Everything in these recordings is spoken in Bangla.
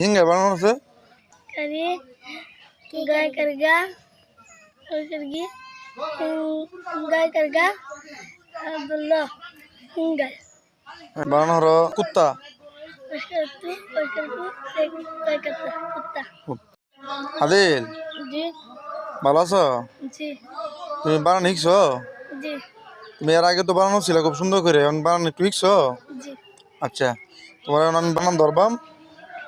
ঝিঙ্গা বানানো আছে গায় করগা ওই করগি গায় করগা আব্দুল্লাহ ঝিঙ্গা বানানোর কুত্তা আদিল ভালো আছো তুমি বানানো শিখছো তুমি এর আগে তো বানানো ছিল খুব সুন্দর করে এখন বানান একটু শিখছো আচ্ছা তোমার আমি বানান ধরবাম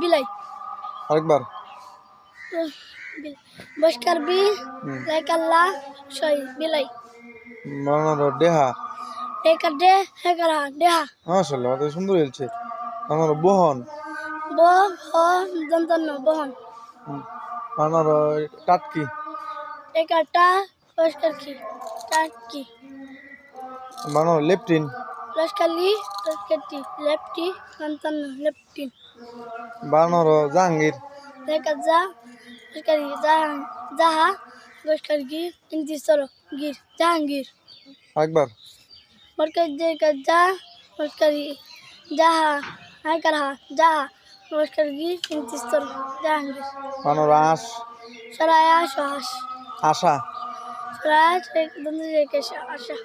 বিলাই। আরেকবার। বস্কার বি লাইকাল্লা সই বিলাই। মরনার দেহা। একা দে হেকার দেহা। মাশাআল্লাহ তো সুন্দর হয়েছে আমার বহন। বহন দন্তন্ন বহন। আমার টাটকি। একাটা বস্কার কি টাটকি। মানো লেপটিন লস্কালি লস্কারটি লেপটি দন্তন্য লেপটিন বানানোর জাহাঙ্গীর বসকারি জাহান জাহা বসকার গি ইন্তি সর গির জাহাঙ্গীর আরেকবার বসকার যে কার যা বসকারি জাহা হাইকার হা জাহা বসকার গি ইন্তি সর জাহাঙ্গীর বানানোর আঁশ সরায়া সহাস আশা সরায়া শেখে আশা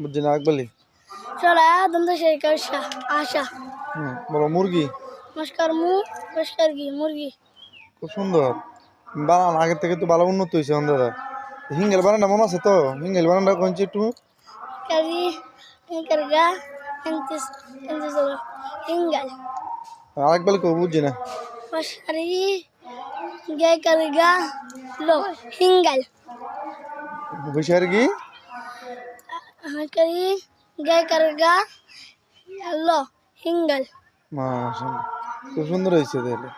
বুঝছি না একবারই হুম বলো মুরগি? নমস্কার মু নমস্কার গি মুরগি? খুব সুন্দর। বানান আগের থেকে তো ভালো উন্নত হয়েছে অন্ধরা হিঙ্গেল বানানটা মনে আছে তো? হিঙ্গেল বানানটা কোনছি একটু? করি করগা ইন্তিস ইন্তিস ইঙ্গল আরেকবার কেউ বুঝছি না। মশারি গে করগা লো হিঙ্গল। হুশিয়ার কি? করি গে? করগা লো হিঙ্গল। মাশাআল্লাহ। খুব সুন্দর হয়েছে তাহলে।